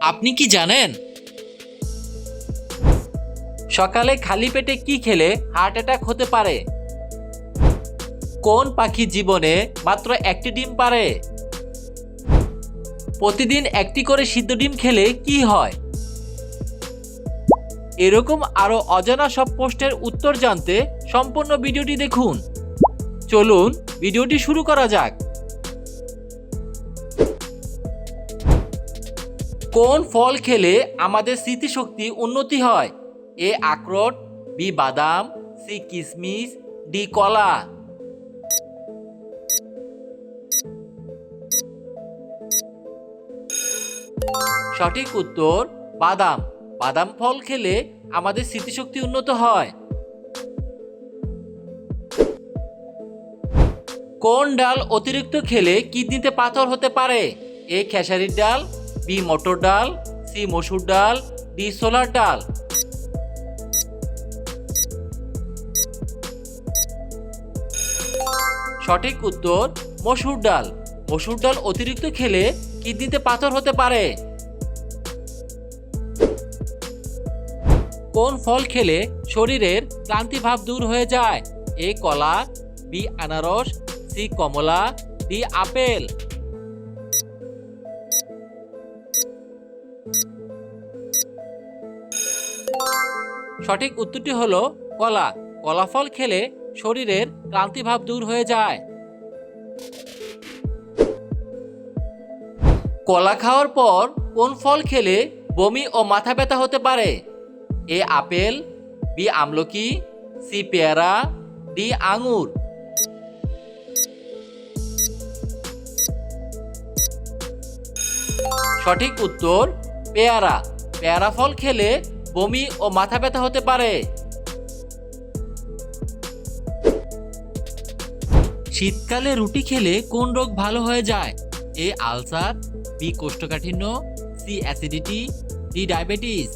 আপনি কি জানেন? সকালে খালি পেটে কি খেলে হার্ট অ্যাটাক হতে পারে? কোন পাখি জীবনে মাত্র একটি ডিম পারে? প্রতিদিন একটি করে সিদ্ধ ডিম খেলে কি হয়? এরকম আরও অজানা সব প্রশ্নের উত্তর জানতে সম্পূর্ণ ভিডিওটি দেখুন। চলুন, ভিডিওটি শুরু করা যাক। কোন ফল খেলে আমাদের স্মৃতিশক্তি উন্নতি হয়? এ আখরোট, বি বাদাম, সি কিশমিশ ডি কলা। সঠিক উত্তর, বাদাম। বাদাম ফল খেলে আমাদের স্মৃতিশক্তি উন্নত হয়। কোন ডাল অতিরিক্ত খেলে কিডনিতে পাথর হতে পারে? এ খেসারির ডাল বি মটর ডাল, সি মসুর ডাল, ডি সোলার ডাল। সঠিক উত্তর, মসুর ডাল। মসুর ডাল অতিরিক্ত খেলে কিডনিতে পাথর হতে পারে। কোন ফল খেলে শরীরের ক্লান্তি ভাব দূর হয়ে যায়? এ কলা, বি আনারস, সি কমলা, ডি আপেল। সঠিক উত্তরটি হল কলা। কলা ফল খেলে শরীরের ক্লান্তি ভাব দূর হয়ে যায়। কলা খাওয়ার পর কোন ফল খেলে বমি ও মাথা ব্যথা হতে পারে? এ আপেল, বি আমলকি, সি পেয়ারা, ডি আঙুর। সঠিক উত্তর পেয়ারা। পেয়ারা ফল খেলে বমি ও মাথা ব্যথা হতে পারে। শীতকালে রুটি খেলে কোন রোগ ভালো হয়ে যায়? এ আলসার, বি কোষ্ঠকাঠিন্য, সি অ্যাসিডিটি, ডি ডায়াবেটিস।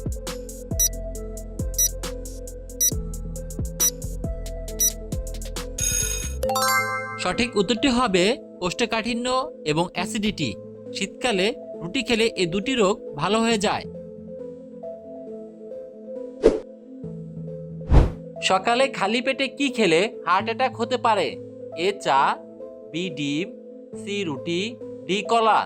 সঠিক উত্তরটি হবে কোষ্ঠকাঠিন্য এবং অ্যাসিডিটি। শীতকালে রুটি খেলে এ দুটি রোগ ভালো হয়ে যায়। সকালে খালি পেটে কি খেলে হার্ট অ্যাটাক হতে পারে? এ চা, বি ডিম, সি রুটি, ডি কলা।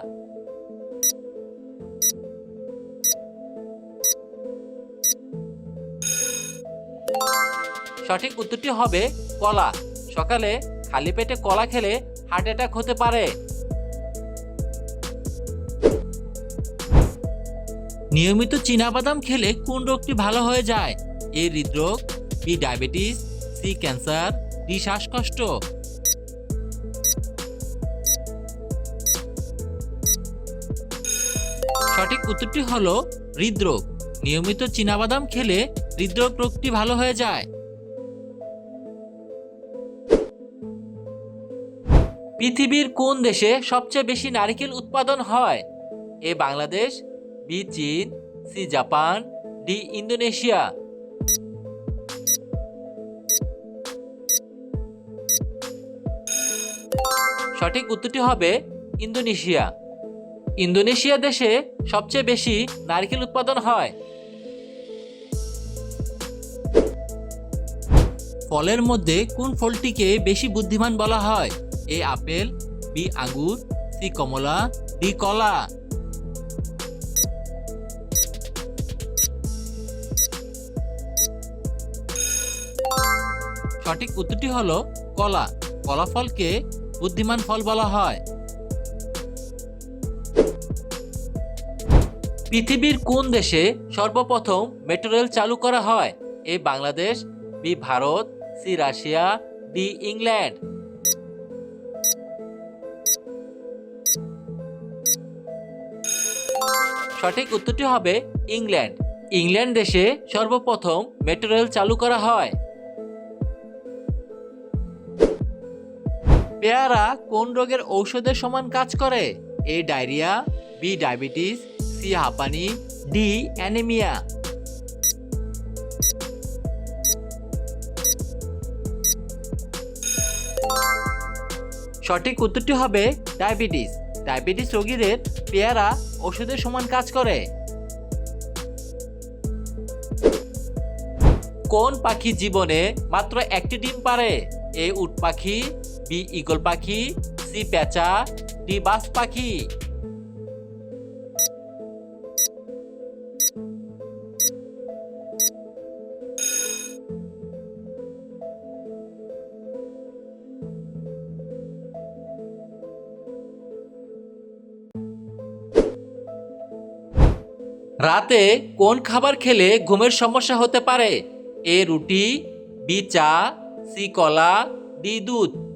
সঠিক উত্তরটি হবে কলা। সকালে খালি পেটে কলা খেলে হার্ট অ্যাটাক হতে পারে। নিয়মিত চীনাবাদাম খেলে কোন রোগটি ভালো হয়ে যায়? এ হৃদরোগ B diabetes C cancer D শ্বাসকষ্ট। সঠিক উত্তরটি হলো হৃদরোগ। নিয়মিত চীনাবাদাম খেলে হৃদরোগ রোগটি ভালো হয়ে যায়। পৃথিবীর কোন দেশে সবচেয়ে বেশি নারিকেল উৎপাদন হয়? এ বাংলাদেশ, বি চীন, সি জাপান, ডি ইন্দোনেশিয়া। সঠিক উত্তরটি হবে ইন্দোনেশিয়া। ইন্দোনেশিয়া দেশে সবচেয়ে বেশি নারকেল উৎপাদন হয়। ফলের মধ্যে কোন ফলটিকে বেশি বুদ্ধিমান বলা হয়? এ আপেল, বি আঙ্গুর, সি কমলা, ডি কলা। সঠিক উত্তরটি হলো কলা। কলা ফলকে বুদ্ধিমান ফল বলা হয়। পৃথিবীর কোন দেশে সর্বপ্রথম মেট্রো রেল চালু করা হয়? A Bangladesh, B Bharat, C Russia, D England. সঠিক উত্তরটি হবে ইংল্যান্ড। ইংল্যান্ড দেশে সর্বপ্রথম মেট্রো রেল চালু করা হয়। পেয়ারা কোন রোগের ঔষধের সমান কাজ করে? A, diarrhoea, B, diabetes, C, হাঁপানি, ডি, অ্যানিমিয়া। সঠিক উত্তরটি হবে ডায়াবেটিস। ডায়াবেটিস রোগীদের পেয়ারা ওষুধের সমান কাজ করে। কোন পাখি জীবনে মাত্র একটি ডিম পারে? এ, উট পাখি বি ইগল পাখি, সি পেঁচা, ডি বাস পাখি। রাতে কোন খাবার খেলে ঘুমের সমস্যা হতে পারে? এ রুটি, বি চা, সি কলা, ডি দুধ।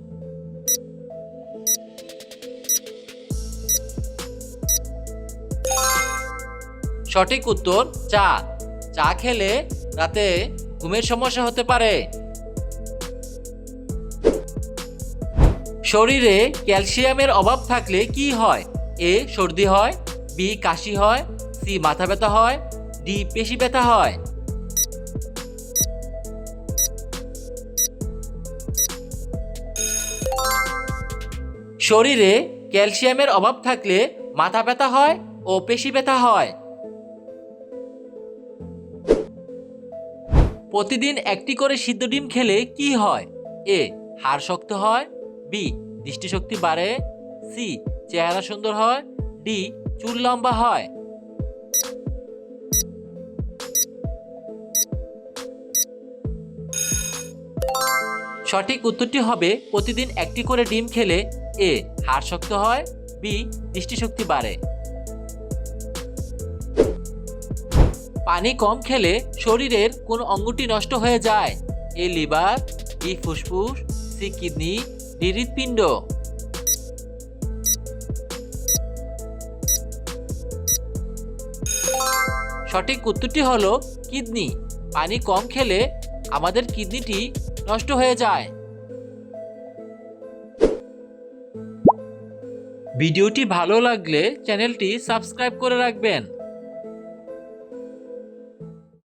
সঠিক উত্তর, চা। চা খেলে রাতে ঘুমের সমস্যা হতে পারে। শরীরে ক্যালসিয়ামের অভাব থাকলে কি হয়? এ, সর্দি হয়, বি, কাশি হয়, সি, মাথা ব্যথা হয়, ডি, পেশি ব্যথা হয়। শরীরে ক্যালসিয়ামের অভাব থাকলে মাথা ব্যথা হয় ও পেশি ব্যথা হয়। প্রতিদিন একটি করে সিদ্ধ ডিম খেলে কি হয়? এ, হাড় শক্ত হয়। বি, দৃষ্টিশক্তি বাড়ে। সি, চেহারা সুন্দর হয়। ডি, চুল লম্বা হয়। সঠিক উত্তরটি হবে প্রতিদিন একটি করে ডিম খেলে এ, হাড় শক্ত হয়। বি, দৃষ্টিশক্তি বাড়ে। পানি কম খেলে শরীরের কোন অঙ্গটি নষ্ট হয়ে যায়। এ লিভার বি ফুসফুস, সি কিডনি, ডি হৃৎপিণ্ড। সঠিক উত্তরটি হলো কিডনি। পানি কম খেলে আমাদের কিডনিটি নষ্ট হয়ে যায়। ভিডিওটি ভালো লাগলে চ্যানেলটি সাবস্ক্রাইব করে রাখবেন।